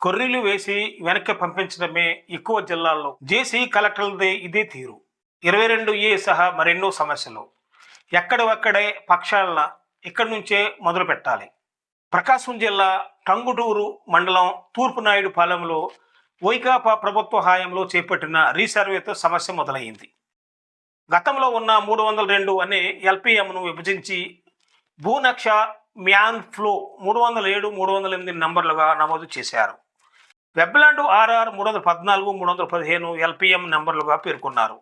కొర్రీలు వేసి వెనక్కి పంపించడమే ఎక్కువ జిల్లాల్లో. జేసీ కలెక్టర్లదే ఇదే తీరు. ఇరవై రెండు ఏ సహా మరెన్నో సమస్యలు. ఎక్కడెక్కడే పక్షాలన ఇక్కడి నుంచే మొదలు పెట్టాలి. ప్రకాశం జిల్లా టంగుటూరు మండలం తూర్పునాయుడు పాలెంలో వైకాపా ప్రభుత్వ హాయంలో చేపట్టిన రీసర్వేతో సమస్య మొదలైంది గతంలో ఉన్న మూడు వందల రెండు అనే ఎల్పిఎంను విభజించి భూనక్ష మ్యాన్ ఫ్లో మూడు వందల ఏడు మూడు వందల ఎనిమిది నంబర్లుగా నమోదు చేశారు. వెబ్లాండ్ ఆర్ఆర్ మూడు వందల పద్నాలుగు మూడు వందల పదిహేను ఎల్పిఎం నెంబర్లుగా పేర్కొన్నారు.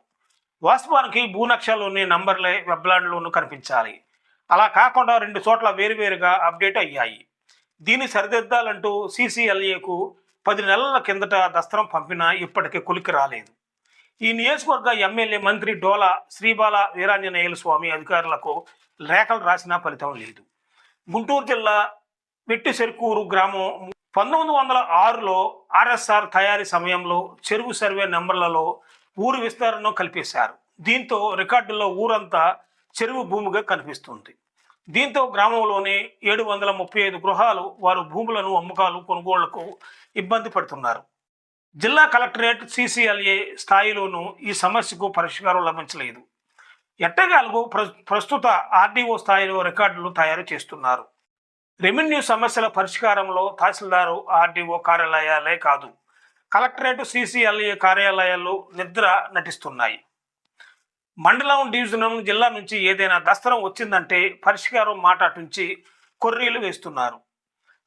వాస్తవానికి భూనక్షలోని నంబర్లే వెబ్లాండ్లోనూ కనిపించాలి. అలా కాకుండా రెండు చోట్ల వేరువేరుగా అప్డేట్ అయ్యాయి. దీన్ని సరిదిద్దాలంటూ సీసీఎల్ఏకు పది నెలల కిందట దస్త్రం పంపినా ఇప్పటికీ కొలికి రాలేదు. ఈ నియోజకవర్గ ఎమ్మెల్యే మంత్రి డోలా శ్రీబాల వీరాంజనేయుల స్వామి అధికారులకు లేఖలు రాసినా ఫలితం లేదు. గుంటూరు జిల్లా వెట్టి చెరుకూరు గ్రామం పంతొమ్మిది వందల ఆరులో ఆర్ఎస్ఆర్ తయారీ సమయంలో చెరువు సర్వే నెంబర్లలో ఊరు విస్తరణను కల్పేశారు. దీంతో రికార్డుల్లో ఊరంతా చెరువు భూమిగా కనిపిస్తుంది. దీంతో గ్రామంలోని ఏడు వందల ముప్పై ఐదు గృహాలు వారు భూములను అమ్మకాలు కొనుగోళ్ళకు ఇబ్బంది పడుతున్నారు. జిల్లా కలెక్టరేట్ సీసీఎల్ఏ స్థాయిలోనూ ఈ సమస్యకు పరిష్కారం లభించలేదు. ఎట్టగాలకు ప్ర ప్రస్తుత ఆర్డీఓ స్థాయిలో రికార్డులు తయారు చేస్తున్నారు. రెవెన్యూ సమస్యల పరిష్కారంలో తహసీల్దారు ఆర్డీఓ కార్యాలయాలే కాదు. కలెక్టరేట్ సీసీఎల్ఏ కార్యాలయాలు నిద్ర నటిస్తున్నాయి. మండలం డివిజన్ జిల్లా నుంచి ఏదైనా దస్త్రం వచ్చిందంటే పరిష్కారం మాటాటుంచి కొర్రీలు వేస్తున్నారు.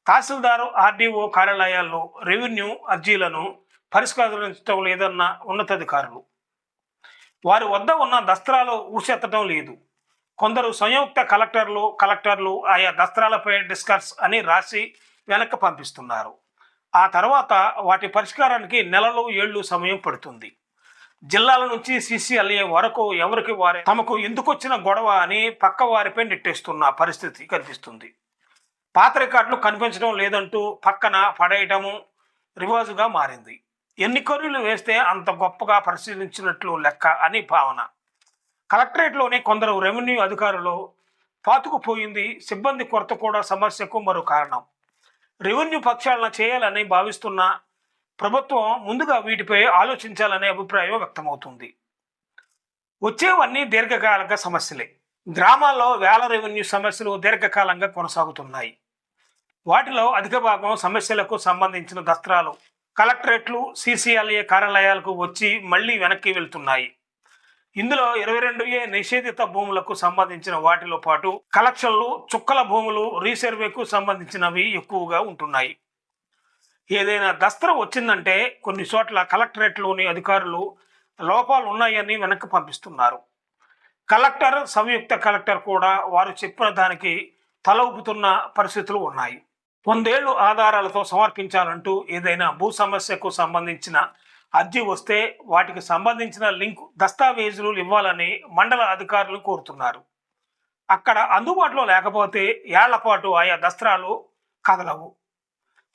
తహసీల్దారు ఆర్డీఓ కార్యాలయాల్లో రెవెన్యూ అర్జీలను పరిష్కరించడం లేదన్న ఉన్నతాధికారులు. వారి వద్ద ఉన్న దస్త్రాలు ఊసెత్తడం లేదు. కొందరు సంయుక్త కలెక్టర్లు కలెక్టర్లు ఆయా దస్త్రాలపై డిస్కస్ అని రాసి వెనక్కి పంపిస్తున్నారు. ఆ తర్వాత వాటి పరిష్కారానికి నెలలు ఏళ్ళు సమయం పడుతుంది. జిల్లాల నుంచి సిసిఎల్ఏ వరకు ఎవరికి వారే తమకు ఎందుకొచ్చిన గొడవ అని పక్క వారిపై నెట్టేస్తున్న పరిస్థితి కనిపిస్తుంది. పాత రికార్డులు కనిపించడం లేదంటూ పక్కన పడేయటము రివాజుగా మారింది. ఎన్ని కొర్రీలు వేస్తే అంత గొప్పగా పరిశీలించినట్లు లెక్క అని భావన. కలెక్టరేట్లోని కొందరు రెవెన్యూ అధికారులు పాతుకుపోయింది. సిబ్బంది కొరత కూడా సమస్యకు మరో కారణం. రెవెన్యూ పక్షాలను చేయాలని భావిస్తున్న ప్రభుత్వం ముందుగా వీటిపై ఆలోచించాలనే అభిప్రాయం వ్యక్తమవుతుంది. వచ్చేవన్నీ దీర్ఘకాలిక సమస్యలే. గ్రామాల్లో వేల రెవెన్యూ సమస్యలు దీర్ఘకాలంగా కొనసాగుతున్నాయి. వాటిలో అధిక భాగం సమస్యలకు సంబంధించిన దస్త్రాలు కలెక్టరేట్లు సీసీఎల్ఏ కార్యాలయాలకు వచ్చి మళ్ళీ వెనక్కి వెళ్తున్నాయి. ఇందులో ఇరవై రెండు ఏ నిషేధిత భూములకు సంబంధించిన వాటిలో పాటు కలెక్షన్లు చుక్కల భూములు రీసర్వేకు సంబంధించినవి ఎక్కువగా ఉంటున్నాయి. ఏదైనా దస్త్రం వచ్చిందంటే కొన్ని చోట్ల కలెక్టరేట్లోని అధికారులు లోపాలు ఉన్నాయని వెనక్కి పంపిస్తున్నారు. కలెక్టర్ సంయుక్త కలెక్టర్ కూడా వారు చెప్పిన దానికి తల ఊపుతున్న పరిస్థితులు ఉన్నాయి. వందేళ్ళు ఆధారాలతో సమర్పించాలంటూ ఏదైనా భూ సమస్యకు సంబంధించిన అర్జీ వస్తే వాటికి సంబంధించిన లింక్ దస్తావేజులు ఇవ్వాలని మండల అధికారులు కోరుతున్నారు. అక్కడ అందుబాటులో లేకపోతే ఏళ్ళపాటు ఆయా దస్త్రాలు కదలవు.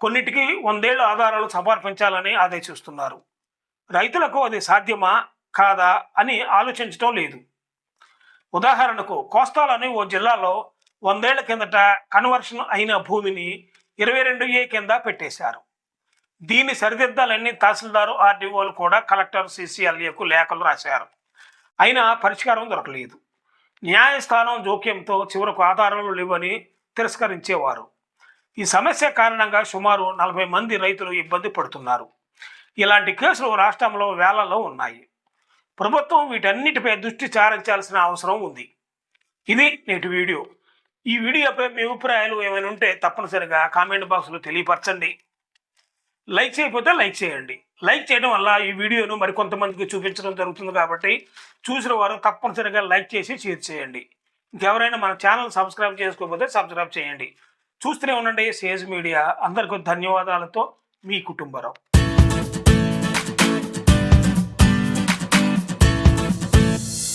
కొన్నిటికి వందేళ్ళ ఆధారాలు సమర్పించాలని ఆదేశిస్తున్నారు రైతులకు అది సాధ్యమా కాదా అని ఆలోచించడం లేదు. ఉదాహరణకు కోస్తాలోని ఓ జిల్లాలో వందేళ్ళ కిందట కన్వర్షన్ అయిన భూమిని ఇరవై రెండు ఏ కింద పెట్టేశారు. దీన్ని సరిదిద్దాలన్నీ తహసీల్దారు ఆర్డీఓలు కూడా కలెక్టర్ సీసీఎల్ఏకు లేఖలు రాశారు. అయినా పరిష్కారం దొరకలేదు. న్యాయస్థానం జోక్యంతో చివరకు ఆధారాలు లేవని తిరస్కరించేవారు. ఈ సమస్య కారణంగా సుమారు నలభై మంది రైతులు ఇబ్బంది పడుతున్నారు. ఇలాంటి కేసులు రాష్ట్రంలో వేలలో ఉన్నాయి. ప్రభుత్వం వీటన్నిటిపై దృష్టి సారించాల్సిన అవసరం ఉంది. ఇది నేటి వీడియో. ఈ వీడియోపై మీ అభిప్రాయాలు ఏమైనా ఉంటే తప్పనిసరిగా కామెంట్ బాక్స్లో తెలియపరచండి. లైక్ చేయకపోతే లైక్ చేయండి. లైక్ చేయడం వల్ల ఈ వీడియోను మరికొంతమందికి చూపించడం జరుగుతుంది కాబట్టి చూసిన వారు తప్పనిసరిగా లైక్ చేసి షేర్ చేయండి. ఇంకెవరైనా మన ఛానల్ సబ్స్క్రైబ్ చేసుకోకపోతే సబ్స్క్రైబ్ చేయండి. చూస్తూనే ఉండండి సేజ్ మీడియా. అందరికీ ధన్యవాదాలతో మీ కుటుంబరావు.